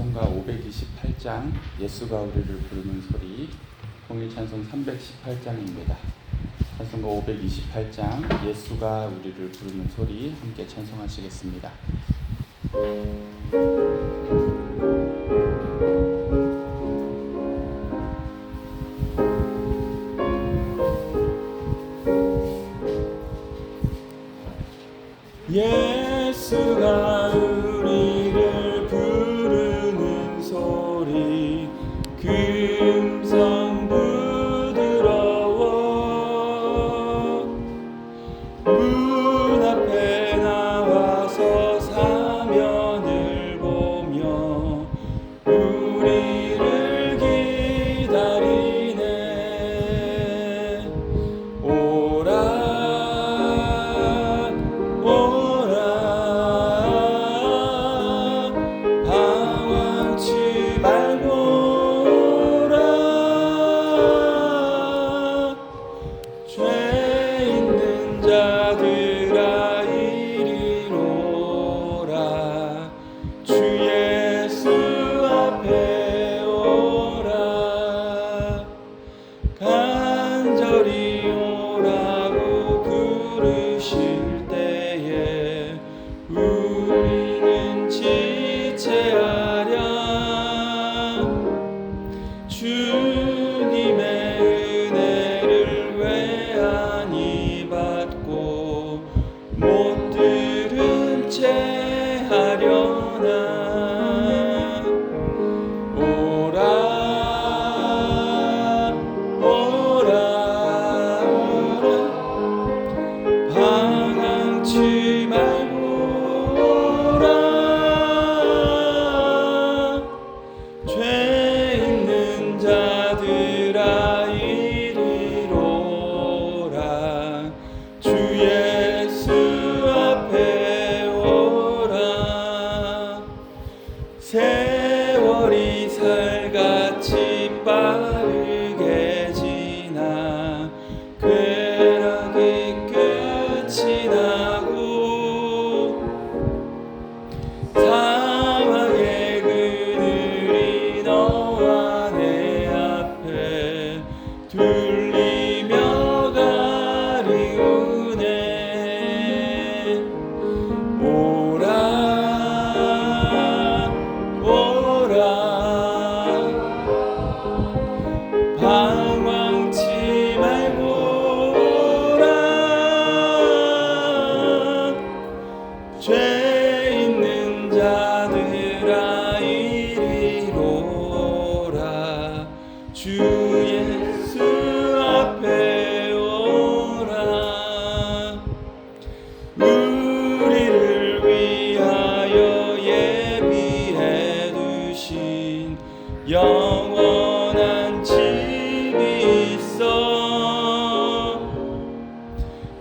찬송가 528장 예수가 우리를 부르는 소리 통일 찬송 318장입니다. 찬송가 528장 예수가 우리를 부르는 소리 함께 찬송하시겠습니다.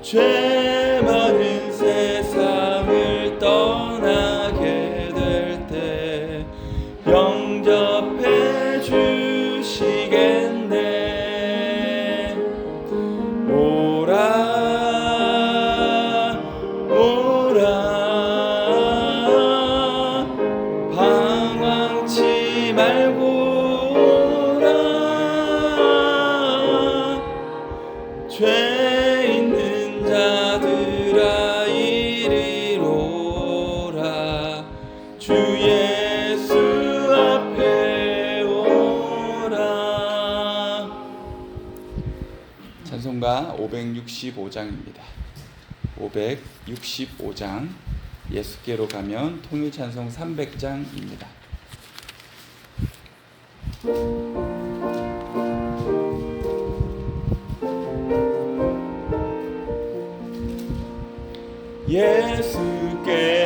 却 565장입니다. 565장 예수께로 가면 통일 찬송 300장입니다. 예수께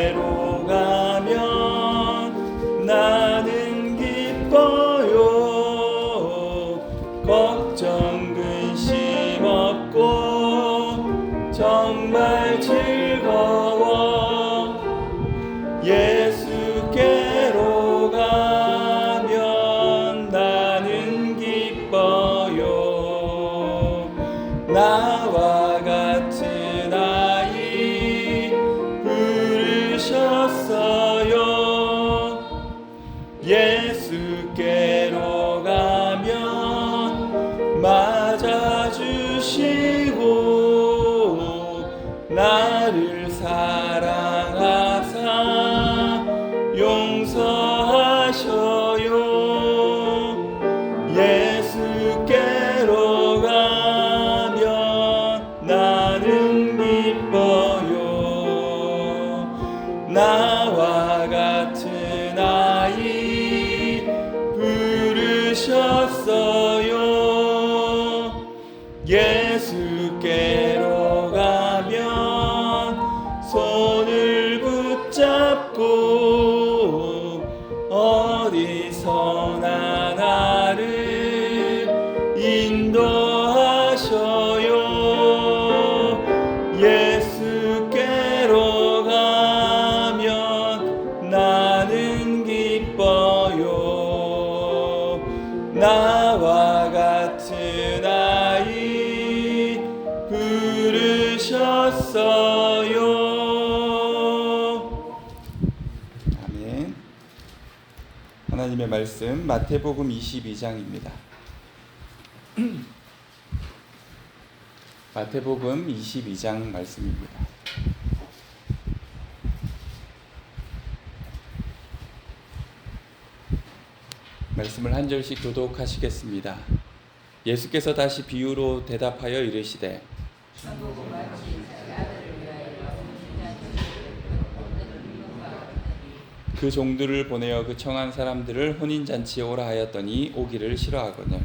주시고 나를 사랑 하나님의 말씀 마태복음 22장입니다 마태복음 22장 말씀입니다. 말씀을 한 절씩 교독하시겠습니다. 예수께서 다시 비유로 대답하여 이르시되 그 종들을 보내어 그 청한 사람들을 혼인 잔치에 오라 하였더니 오기를 싫어하거늘.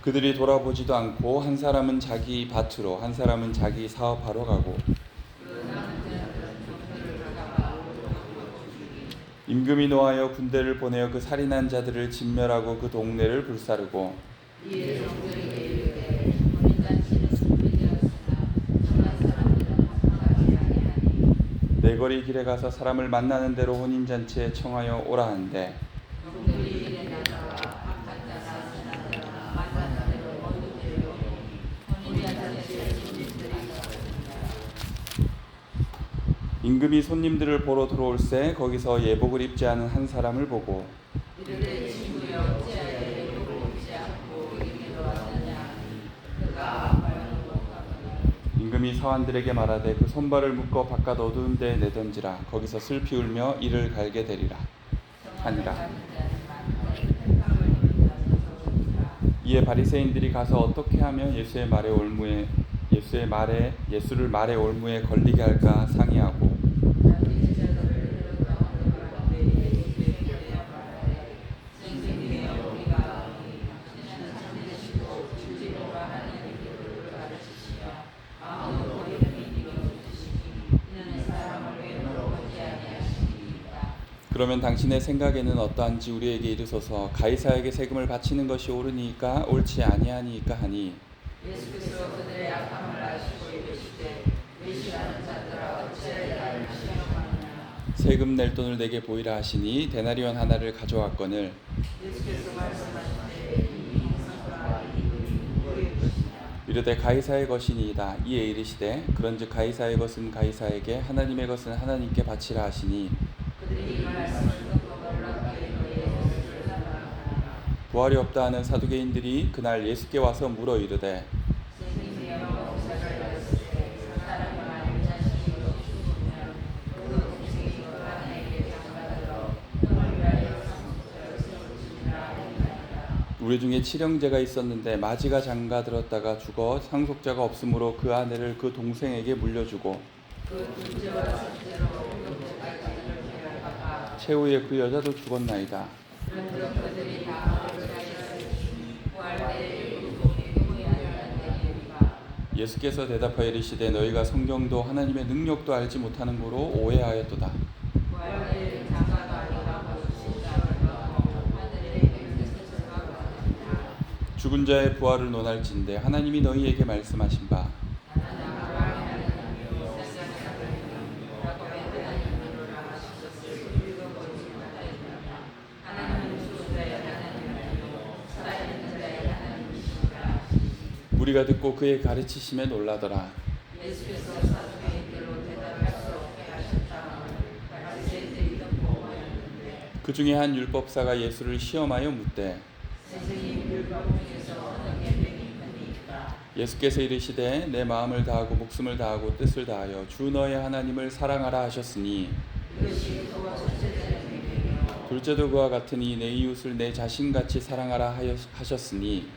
그들이 돌아보지도 않고 한 사람은 자기 밭으로 한 사람은 자기 사업하러 가고 임금이 노하여 군대를 보내어 그 살인한 자들을 진멸하고 그 동네를 불사르고 내거리 길에 가서 사람을 만나는 대로 혼인 잔치에 청하여 오라 한대 임금이 손님들을 보러 들어올새 거기서 예복을 입지 않은 한 사람을 보고 임금이 서한들에게 말하되 그 손발을 묶어 바깥 어두운 데에 내던지라. 거기서 슬피 울며 이를 갈게 되리라. 하니라. 이에 바리새인들이 가서 어떻게 하면 예수의 말에 올무에 예수의 말에 예수를 말에 올무에 걸리게 할까 상의하고 그러면 당신의 생각에는 어떠한지 우리에게 이르소서 가이사에게 세금을 바치는 것이 옳으니까 옳지 아니하니까 하니. 예수께서 그들의 악함 세금 낼 돈을 내게 보이라 하시니 데나리온 하나를 가져왔거늘 이르되 가이사의 것이니이다. 이에 이르시되 그런즉 가이사의 것은 가이사에게 하나님의 것은 하나님께 바치라 하시니 부활이 없다 하는 사두개인들이 그날 예수께 와서 물어 이르되 선생님이여 목사를 하였을 때 사람이 만일 자신이 죽으면 그 동생이 그 아내에게 장가들어 형을 위하여 상속자를 세우시니라 하니라 우리 중에 칠형제가 있었는데 마지가 장가 들었다가 죽어 상속자가 없으므로 그 아내를 그 동생에게 물려주고 최후에 그 여자도 죽었나이다. 예수께서 대답하여 이르시되 너희가 성경도 하나님의 능력도 알지 못하는 거로 오해하였도다 죽은 자의 부활을 논할진대 하나님이 너희에게 말씀하신 바 우리가 듣고 그의 가르치심에 놀라더라. 그 중에 한 율법사가 예수를 시험하여 묻되 예수께서 이르시되 내 마음을 다하고 목숨을 다하고 뜻을 다하여 주 너의 하나님을 사랑하라 하셨으니 둘째도 그와 같으니 내 이웃을 내 자신같이 사랑하라 하셨으니.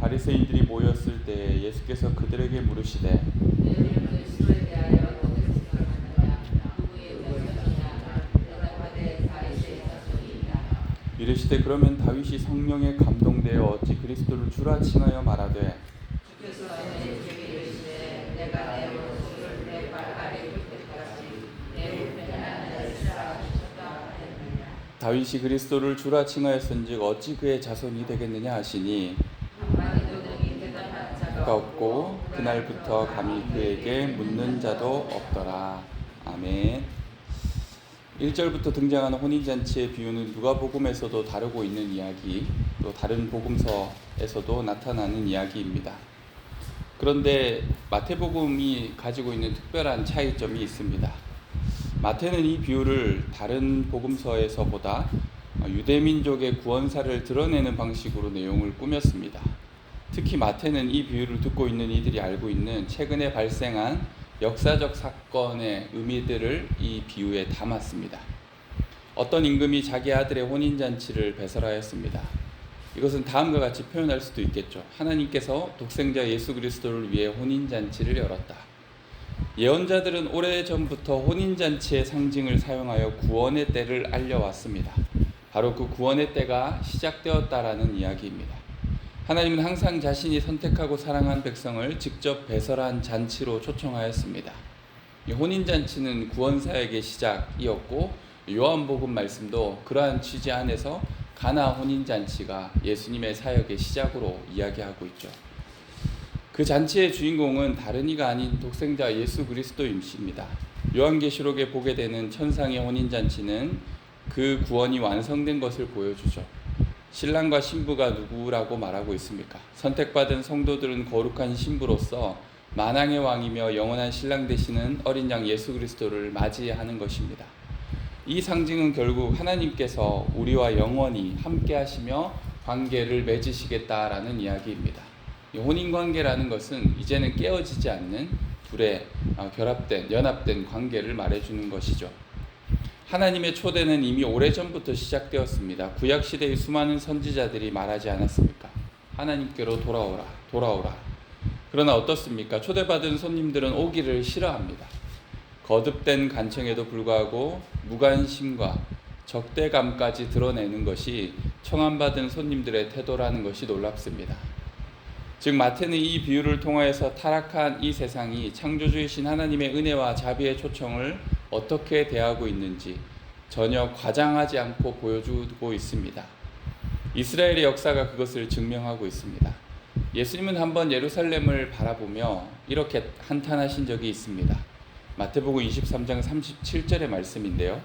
바리새인들이 모였을 때 예수께서 그들에게 물으시되 너희는 그리스도에 대하여 어떻게 생각하느냐? 누구의 자손이냐? 대답하되 바리새인 자손이니라. 이르시되 그러면 다윗이 성령에 감동되어 어찌 그리스도를 주라 칭하여 말하되 다윗이 그리스도를 주라 칭하였은즉 어찌 그의 자손이 되겠느냐 하시니 가 없고 그날부터 감히 그에게 묻는 자도 없더라. 아멘. 1절부터 등장하는 혼인잔치의 비유는 누가복음에서도 다루고 있는 이야기, 또 다른 복음서에서도 나타나는 이야기입니다. 그런데 마태복음이 가지고 있는 특별한 차이점이 있습니다. 마태는 이 비유를 다른 복음서에서보다 유대민족의 구원사를 드러내는 방식으로 내용을 꾸몄습니다. 특히 마태는 이 비유를 듣고 있는 이들이 알고 있는 최근에 발생한 역사적 사건의 의미들을 이 비유에 담았습니다. 어떤 임금이 자기 아들의 혼인잔치를 배설하였습니다. 이것은 다음과 같이 표현할 수도 있겠죠. 하나님께서 독생자 예수 그리스도를 위해 혼인잔치를 열었다. 예언자들은 오래전부터 혼인잔치의 상징을 사용하여 구원의 때를 알려왔습니다. 바로 그 구원의 때가 시작되었다라는 이야기입니다. 하나님은 항상 자신이 선택하고 사랑한 백성을 직접 배설한 잔치로 초청하였습니다. 이 혼인 잔치는 구원사역의 시작이었고 요한복음 말씀도 그러한 취지 안에서 가나 혼인 잔치가 예수님의 사역의 시작으로 이야기하고 있죠. 그 잔치의 주인공은 다른 이가 아닌 독생자 예수 그리스도임십니다. 요한계시록에 보게 되는 천상의 혼인 잔치는 그 구원이 완성된 것을 보여주죠. 신랑과 신부가 누구라고 말하고 있습니까? 선택받은 성도들은 거룩한 신부로서 만왕의 왕이며 영원한 신랑 되시는 어린 양 예수 그리스도를 맞이하는 것입니다. 이 상징은 결국 하나님께서 우리와 영원히 함께 하시며 관계를 맺으시겠다라는 이야기입니다. 이 혼인 관계라는 것은 이제는 깨어지지 않는 둘의 어, 결합된 연합된 관계를 말해주는 것이죠. 하나님의 초대는 이미 오래전부터 시작되었습니다. 구약 시대의 수많은 선지자들이 말하지 않았습니까? 하나님께로 돌아오라, 돌아오라. 그러나 어떻습니까? 초대받은 손님들은 오기를 싫어합니다. 거듭된 간청에도 불구하고 무관심과 적대감까지 드러내는 것이 청함받은 손님들의 태도라는 것이 놀랍습니다. 즉 마태는 이 비유를 통하여서 타락한 이 세상이 창조주이신 하나님의 은혜와 자비의 초청을 어떻게 대하고 있는지 전혀 과장하지 않고 보여주고 있습니다. 이스라엘의 역사가 그것을 증명하고 있습니다. 예수님은 한번 예루살렘을 바라보며 이렇게 한탄하신 적이 있습니다. 마태복음 23장 37절의 말씀인데요.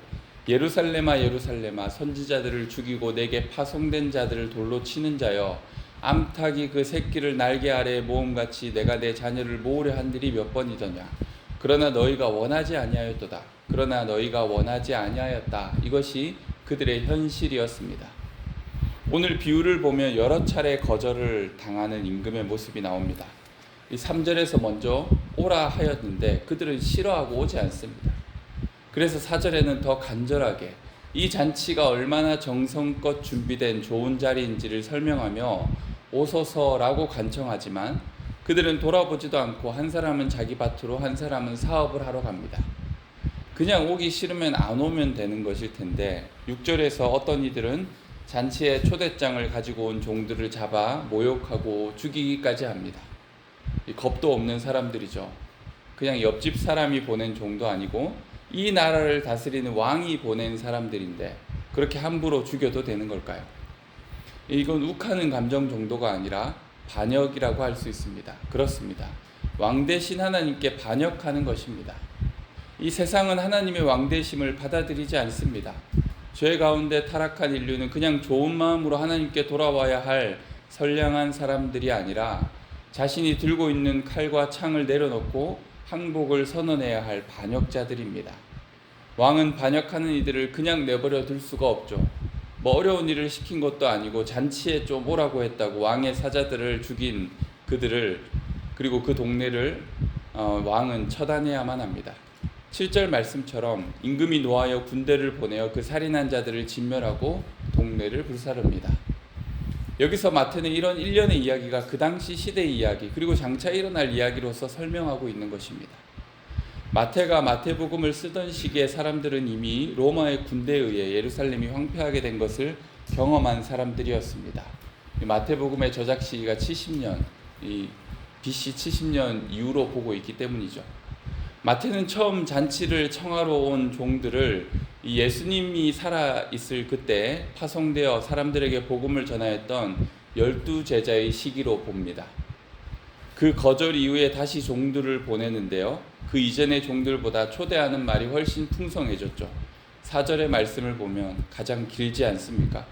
예루살렘아 예루살렘아 선지자들을 죽이고 내게 파송된 자들을 돌로 치는 자여 암탉이 그 새끼를 날개 아래에 모음같이 내가 내 자녀를 모으려 한들이 몇 번이더냐 그러나 너희가 원하지 아니하였도다. 그러나 너희가 원하지 아니하였다. 이것이 그들의 현실이었습니다. 오늘 비유를 보면 여러 차례 거절을 당하는 임금의 모습이 나옵니다. 이 3절에서 먼저 오라 하였는데 그들은 싫어하고 오지 않습니다. 그래서 4절에는 더 간절하게 이 잔치가 얼마나 정성껏 준비된 좋은 자리인지를 설명하며 오소서라고 간청하지만 그들은 돌아보지도 않고 한 사람은 자기 밭으로 한 사람은 사업을 하러 갑니다. 그냥 오기 싫으면 안 오면 되는 것일 텐데 6절에서 어떤 이들은 잔치에 초대장을 가지고 온 종들을 잡아 모욕하고 죽이기까지 합니다. 이 겁도 없는 사람들이죠. 그냥 옆집 사람이 보낸 종도 아니고 이 나라를 다스리는 왕이 보낸 사람들인데 그렇게 함부로 죽여도 되는 걸까요? 이건 욱하는 감정 정도가 아니라 반역이라고 할 수 있습니다. 그렇습니다. 왕 대신 하나님께 반역하는 것입니다. 이 세상은 하나님의 왕 대심을 받아들이지 않습니다. 죄 가운데 타락한 인류는 그냥 좋은 마음으로 하나님께 돌아와야 할 선량한 사람들이 아니라 자신이 들고 있는 칼과 창을 내려놓고 항복을 선언해야 할 반역자들입니다. 왕은 반역하는 이들을 그냥 내버려 둘 수가 없죠. 뭐 어려운 일을 시킨 것도 아니고 잔치에 좀 오라고 했다고 왕의 사자들을 죽인 그들을 그리고 그 동네를 어, 왕은 처단해야만 합니다. 7절 말씀처럼 임금이 노하여 군대를 보내어 그 살인한 자들을 진멸하고 동네를 불사릅니다. 여기서 마태는 이런 일련의 이야기가 그 당시 시대의 이야기 그리고 장차 일어날 이야기로서 설명하고 있는 것입니다. 마태가 마태복음을 쓰던 시기에 사람들은 이미 로마의 군대에 의해 예루살렘이 황폐하게 된 것을 경험한 사람들이었습니다. 이 마태복음의 저작 시기가 70년, 이 BC 70년 이후로 보고 있기 때문이죠. 마태는 처음 잔치를 청하러 온 종들을 이 예수님이 살아 있을 그때 파송되어 사람들에게 복음을 전하였던 열두 제자의 시기로 봅니다. 그 거절 이후에 다시 종들을 보내는데요. 그 이전의 종들보다 초대하는 말이 훨씬 풍성해졌죠. 사절의 말씀을 보면 가장 길지 않습니까?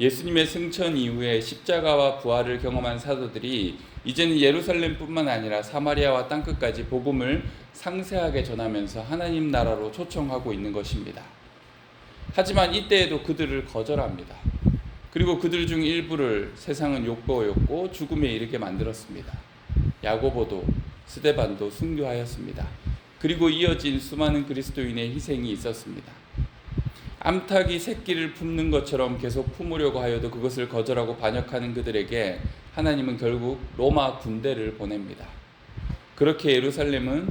예수님의 승천 이후에 십자가와 부활을 경험한 사도들이 이제는 예루살렘뿐만 아니라 사마리아와 땅끝까지 복음을 상세하게 전하면서 하나님 나라로 초청하고 있는 것입니다. 하지만 이때에도 그들을 거절합니다. 그리고 그들 중 일부를 세상은 욕보였고 죽음에 이르게 만들었습니다. 야고보도 스데반도 순교하였습니다. 그리고 이어진 수많은 그리스도인의 희생이 있었습니다. 암탉이 새끼를 품는 것처럼 계속 품으려고 하여도 그것을 거절하고 반역하는 그들에게 하나님은 결국 로마 군대를 보냅니다. 그렇게 예루살렘은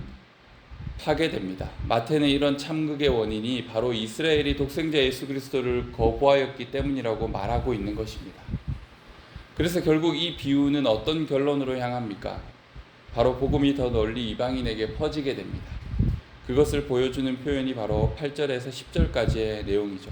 파괴됩니다. 마태는 이런 참극의 원인이 바로 이스라엘이 독생자 예수 그리스도를 거부하였기 때문이라고 말하고 있는 것입니다. 그래서 결국 이 비유는 어떤 결론으로 향합니까? 바로 복음이 더 널리 이방인에게 퍼지게 됩니다. 그것을 보여주는 표현이 바로 8절에서 10절까지의 내용이죠.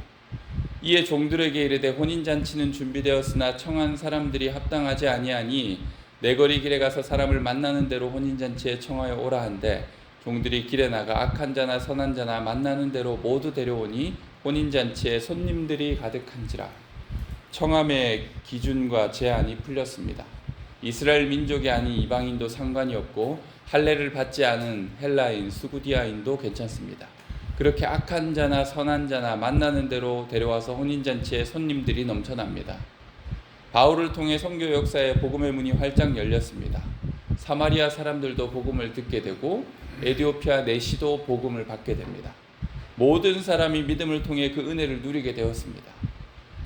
이에 종들에게 이르되 혼인 잔치는 준비되었으나 청한 사람들이 합당하지 아니하니 내거리 길에 가서 사람을 만나는 대로 혼인 잔치에 청하여 오라 한데 종들이 길에 나가 악한 자나 선한 자나 만나는 대로 모두 데려오니 혼인 잔치에 손님들이 가득한지라 청함의 기준과 제한이 풀렸습니다. 이스라엘 민족이 아닌 이방인도 상관이 없고 할례를 받지 않은 헬라인, 수구디아인도 괜찮습니다. 그렇게 악한 자나 선한 자나 만나는 대로 데려와서 혼인 잔치에 손님들이 넘쳐납니다. 바울을 통해 선교 역사에 복음의 문이 활짝 열렸습니다. 사마리아 사람들도 복음을 듣게 되고 에디오피아 내시도 복음을 받게 됩니다. 모든 사람이 믿음을 통해 그 은혜를 누리게 되었습니다.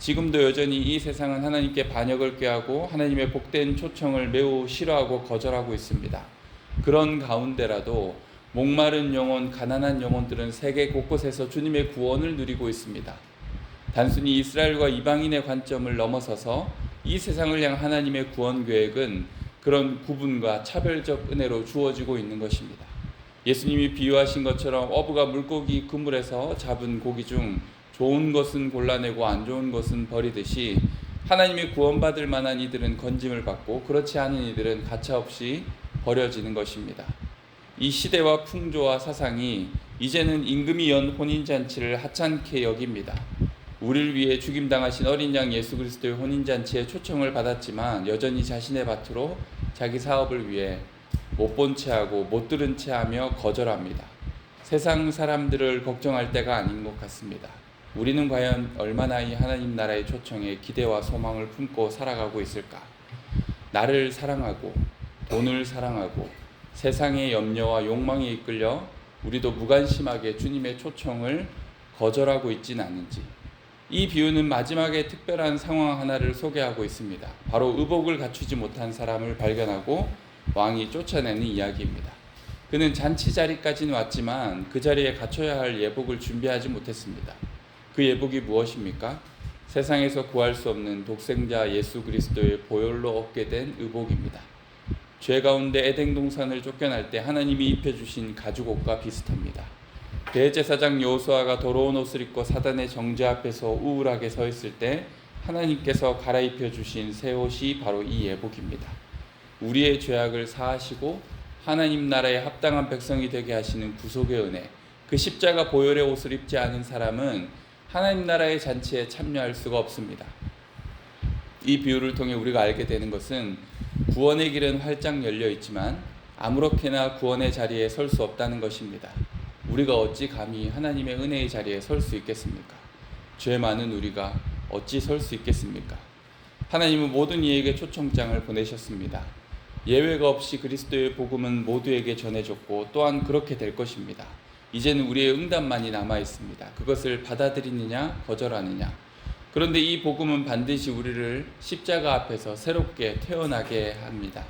지금도 여전히 이 세상은 하나님께 반역을 꾀하고 하나님의 복된 초청을 매우 싫어하고 거절하고 있습니다. 그런 가운데라도 목마른 영혼, 가난한 영혼들은 세계 곳곳에서 주님의 구원을 누리고 있습니다. 단순히 이스라엘과 이방인의 관점을 넘어서서 이 세상을 향한 하나님의 구원 계획은 그런 구분과 차별적 은혜로 주어지고 있는 것입니다. 예수님이 비유하신 것처럼 어부가 물고기 그물에서 잡은 고기 중 좋은 것은 골라내고 안 좋은 것은 버리듯이 하나님의 구원받을 만한 이들은 건짐을 받고 그렇지 않은 이들은 가차없이 버려지는 것입니다. 이 시대와 풍조와 사상이 이제는 임금이 연 혼인잔치를 하찮게 여깁니다. 우리를 위해 죽임당하신 어린 양 예수 그리스도의 혼인잔치에 초청을 받았지만 여전히 자신의 밭으로 자기 사업을 위해 못본 채하고 못 들은 채하며 거절합니다. 세상 사람들을 걱정할 때가 아닌 것 같습니다. 우리는 과연 얼마나 이 하나님 나라의 초청에 기대와 소망을 품고 살아가고 있을까? 나를 사랑하고 돈을 사랑하고 세상의 염려와 욕망에 이끌려 우리도 무관심하게 주님의 초청을 거절하고 있진 않은지 이 비유는 마지막에 특별한 상황 하나를 소개하고 있습니다. 바로 의복을 갖추지 못한 사람을 발견하고 왕이 쫓아내는 이야기입니다. 그는 잔치 자리까지는 왔지만 그 자리에 갖춰야 할 예복을 준비하지 못했습니다. 그 예복이 무엇입니까? 세상에서 구할 수 없는 독생자 예수 그리스도의 보혈로 얻게 된 의복입니다. 죄 가운데 에덴 동산을 쫓겨날 때 하나님이 입혀주신 가죽옷과 비슷합니다. 대제사장 여호수아가 더러운 옷을 입고 사단의 정죄 앞에서 우울하게 서 있을 때 하나님께서 갈아입혀 주신 새 옷이 바로 이 예복입니다. 우리의 죄악을 사하시고 하나님 나라에 합당한 백성이 되게 하시는 구속의 은혜. 그 십자가 보혈의 옷을 입지 않은 사람은 하나님 나라의 잔치에 참여할 수가 없습니다. 이 비유를 통해 우리가 알게 되는 것은 구원의 길은 활짝 열려 있지만 아무렇게나 구원의 자리에 설 수 없다는 것입니다. 우리가 어찌 감히 하나님의 은혜의 자리에 설 수 있겠습니까? 죄 많은 우리가 어찌 설 수 있겠습니까? 하나님은 모든 이에게 초청장을 보내셨습니다. 예외가 없이 그리스도의 복음은 모두에게 전해졌고 또한 그렇게 될 것입니다. 이제는 우리의 응답만이 남아 있습니다. 그것을 받아들이느냐 거절하느냐. 그런데 이 복음은 반드시 우리를 십자가 앞에서 새롭게 태어나게 합니다.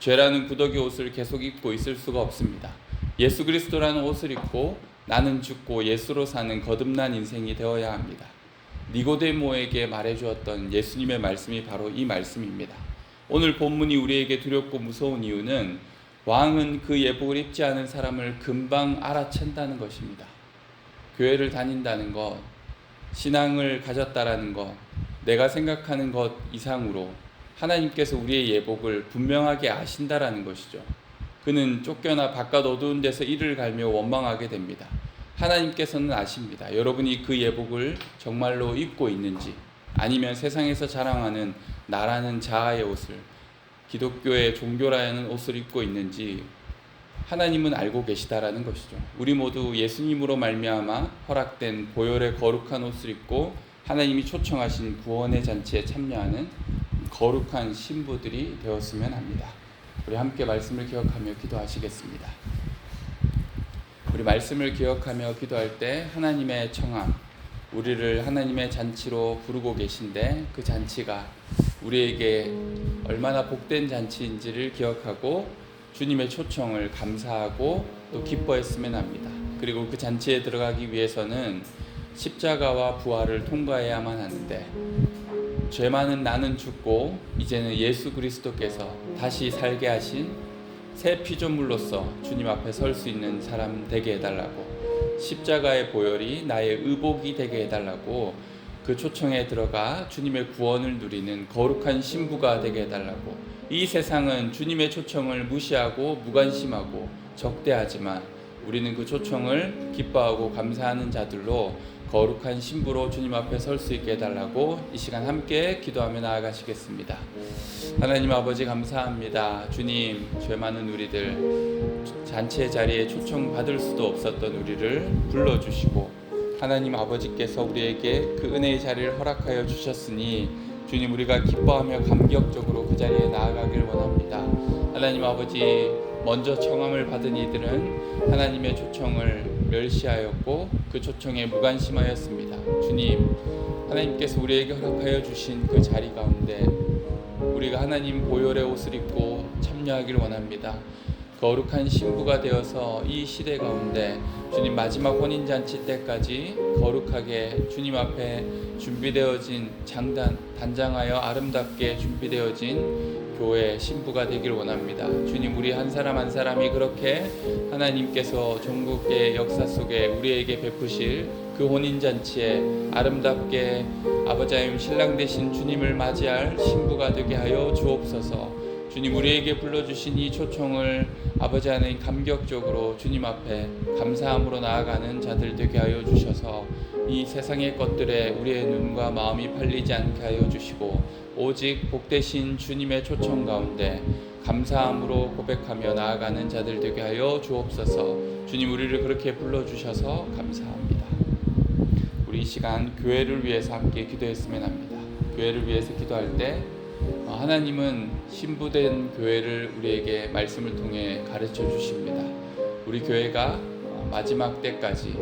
죄라는 구더기 옷을 계속 입고 있을 수가 없습니다. 예수 그리스도라는 옷을 입고 나는 죽고 예수로 사는 거듭난 인생이 되어야 합니다. 니고데모에게 말해 주었던 예수님의 말씀이 바로 이 말씀입니다. 오늘 본문이 우리에게 두렵고 무서운 이유는 왕은 그 예복을 입지 않은 사람을 금방 알아챈다는 것입니다. 교회를 다닌다는 것, 신앙을 가졌다라는 것, 내가 생각하는 것 이상으로 하나님께서 우리의 예복을 분명하게 아신다라는 것이죠. 그는 쫓겨나 바깥 어두운 데서 이를 갈며 원망하게 됩니다. 하나님께서는 아십니다. 여러분이 그 예복을 정말로 입고 있는지, 아니면 세상에서 자랑하는 나라는 자아의 옷을, 기독교의 종교라는 옷을 입고 있는지 하나님은 알고 계시다라는 것이죠. 우리 모두 예수님으로 말미암아 허락된 보혈의 거룩한 옷을 입고 하나님이 초청하신 구원의 잔치에 참여하는 거룩한 신부들이 되었으면 합니다. 우리 함께 말씀을 기억하며 기도하시겠습니다. 우리 말씀을 기억하며 기도할 때 하나님의 청함, 우리를 하나님의 잔치로 부르고 계신데 그 잔치가 우리에게 얼마나 복된 잔치인지를 기억하고 주님의 초청을 감사하고 또 기뻐했으면 합니다. 그리고 그 잔치에 들어가기 위해서는 십자가와 부활을 통과해야만 하는데 죄 많은 나는 죽고 이제는 예수 그리스도께서 다시 살게 하신 새 피조물로서 주님 앞에 설 수 있는 사람 되게 해달라고 십자가의 보혈이 나의 의복이 되게 해달라고 그 초청에 들어가 주님의 구원을 누리는 거룩한 신부가 되게 해달라고 이 세상은 주님의 초청을 무시하고 무관심하고 적대하지만 우리는 그 초청을 기뻐하고 감사하는 자들로 거룩한 신부로 주님 앞에 설 수 있게 해달라고 이 시간 함께 기도하며 나아가시겠습니다. 하나님 아버지 감사합니다. 주님 죄 많은 우리들 잔치의 자리에 초청 받을 수도 없었던 우리를 불러주시고 하나님 아버지께서 우리에게 그 은혜의 자리를 허락하여 주셨으니 주님 우리가 기뻐하며 감격적으로 그 자리에 나아가길 원합니다. 하나님 아버지 먼저 청함을 받은 이들은 하나님의 초청을 멸시하였고 그 초청에 무관심하였습니다. 주님 하나님께서 우리에게 허락하여 주신 그 자리 가운데 우리가 하나님 보혈의 옷을 입고 참여하길 원합니다. 거룩한 신부가 되어서 이 시대 가운데 주님 마지막 혼인 잔치 때까지 거룩하게 주님 앞에 준비되어진 장단 단장하여 아름답게 준비되어진 교회 신부가 되길 원합니다. 주님 우리 한 사람 한 사람이 그렇게 하나님께서 전국의 역사 속에 우리에게 베푸실 그 혼인 잔치에 아름답게 아버지 하나님 신랑 되신 주님을 맞이할 신부가 되게 하여 주옵소서. 주님 우리에게 불러주신 이 초청을 아버지 하나님 감격적으로 주님 앞에 감사함으로 나아가는 자들 되게 하여 주셔서 이 세상의 것들에 우리의 눈과 마음이 팔리지 않게 하여 주시고 오직 복되신 주님의 초청 가운데 감사함으로 고백하며 나아가는 자들 되게 하여 주옵소서. 주님 우리를 그렇게 불러주셔서 감사합니다. 우리 이 시간 교회를 위해서 함께 기도했으면 합니다. 교회를 위해서 기도할 때 어, 하나님은 신부된 교회를 우리에게 말씀을 통해 가르쳐 주십니다. 우리 교회가 어, 마지막 때까지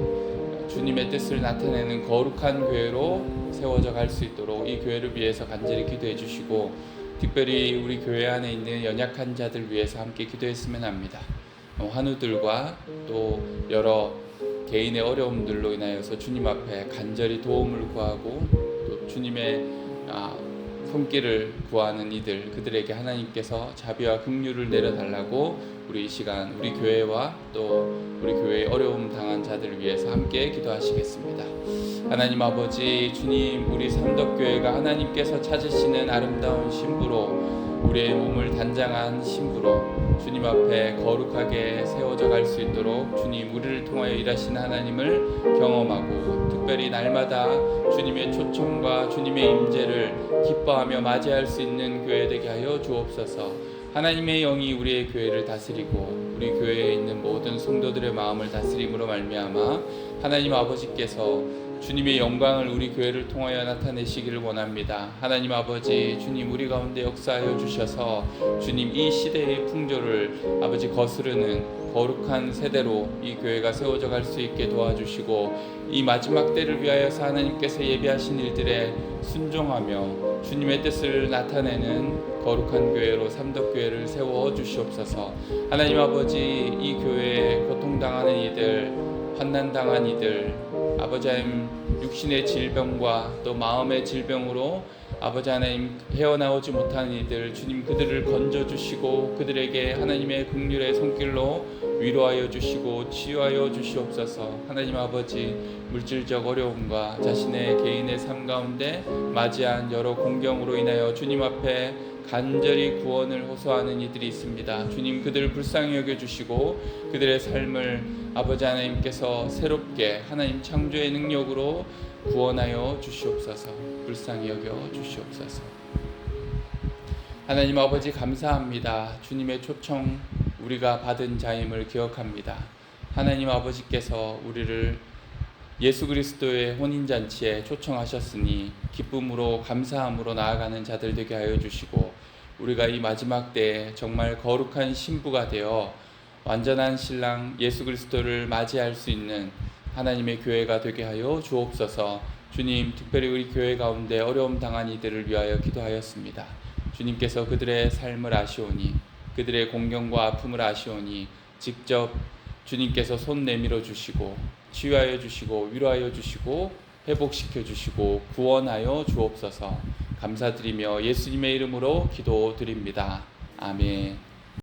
주님의 뜻을 나타내는 거룩한 교회로 세워져 갈 수 있도록 이 교회를 위해서 간절히 기도해 주시고 특별히 우리 교회 안에 있는 연약한 자들 위해서 함께 기도했으면 합니다. 어, 환우들과 또 여러 개인의 어려움들로 인하여서 주님 앞에 간절히 도움을 구하고 또 주님의 아, 손길을 구하는 이들 그들에게 하나님께서 자비와 긍휼을 내려달라고 우리 이 시간 우리 교회와 또 우리 교회에 어려움 당한 자들을 위해서 함께 기도하시겠습니다. 하나님 아버지 주님 우리 삼덕교회가 하나님께서 찾으시는 아름다운 신부로 우리의 몸을 단장한 신부로 주님 앞에 거룩하게 세워져 갈 수 있도록 주님 우리를 통하여 일하시는 하나님을 경험하고 특별히 날마다 주님의 초청과 주님의 임재를 기뻐하며 맞이할 수 있는 교회 되게 하여 주옵소서. 하나님의 영이 우리의 교회를 다스리고 우리 교회에 있는 모든 성도들의 마음을 다스림으로 말미암아 하나님 아버지께서 주님의 영광을 우리 교회를 통하여 나타내시기를 원합니다. 하나님 아버지 주님 우리 가운데 역사하여 주셔서 주님 이 시대의 풍조를 아버지 거스르는 거룩한 세대로 이 교회가 세워져 갈 수 있게 도와주시고 이 마지막 때를 위하여서 하나님께서 예비하신 일들에 순종하며 주님의 뜻을 나타내는 거룩한 교회로 삼덕교회를 세워 주시옵소서. 하나님 아버지 이 교회에 고통당하는 이들, 환난당한 이들, 아버지 하나님 육신의 질병과 또 마음의 질병으로 아버지 하나님 헤어나오지 못하는 이들 주님 그들을 건져 주시고 그들에게 하나님의 긍휼의 손길로 위로하여 주시고 치유하여 주시옵소서. 하나님 아버지 물질적 어려움과 자신의 개인의 삶 가운데 맞이한 여러 공경으로 인하여 주님 앞에 간절히 구원을 호소하는 이들이 있습니다. 주님 그들을 불쌍히 여겨 주시고 그들의 삶을 아버지 하나님께서 새롭게 하나님 창조의 능력으로 구원하여 주시옵소서. 불쌍히 여겨 주시옵소서. 하나님 아버지 감사합니다. 주님의 초청 우리가 받은 자임을 기억합니다. 하나님 아버지께서 우리를 예수 그리스도의 혼인 잔치에 초청하셨으니 기쁨으로 감사함으로 나아가는 자들 되게 하여 주시고 우리가 이 마지막 때에 정말 거룩한 신부가 되어 완전한 신랑 예수 그리스도를 맞이할 수 있는 하나님의 교회가 되게 하여 주옵소서. 주님, 특별히 우리 교회 가운데 어려움 당한 이들을 위하여 기도하였습니다. 주님께서 그들의 삶을 아시오니 그들의 공경과 아픔을 아시오니 직접 주님께서 손 내밀어 주시고 치유하여 주시고 위로하여 주시고 회복시켜 주시고 구원하여 주옵소서. 감사드리며 예수님의 이름으로 기도드립니다. 아멘.